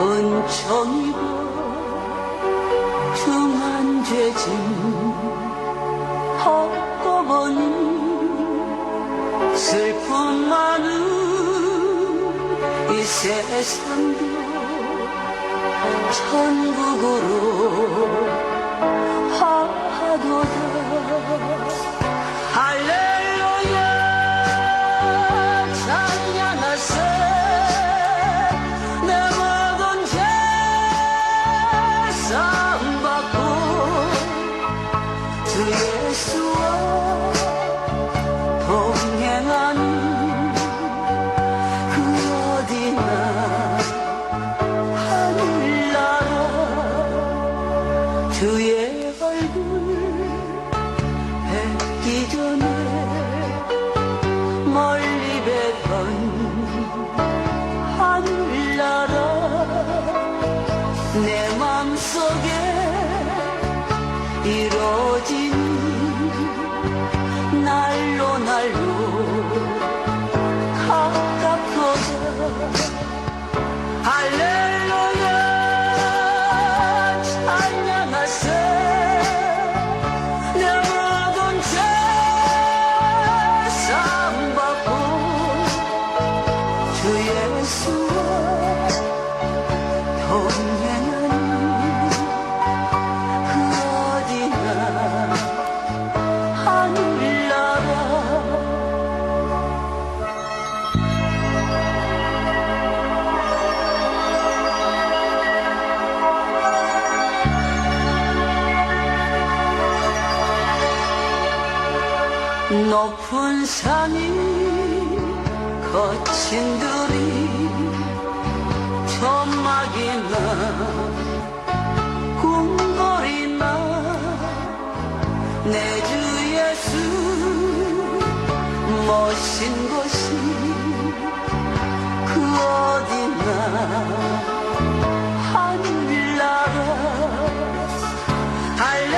은총이고 중한 죄진 헛고 보니 슬픔 많은 이 세상도 천국으로 하도다 예수와 동행하는 그 어디나 하늘나라 주의 얼굴 뵙기 전에 멀리 뵙던 하늘나라 내 맘속에 이루어진 할렐루야 사함받고 주 예수 높은 산이 거친 들이 점막이나 궁궐이나 내 주 예수 멋진 곳이 그 어디나 한 나라. 할래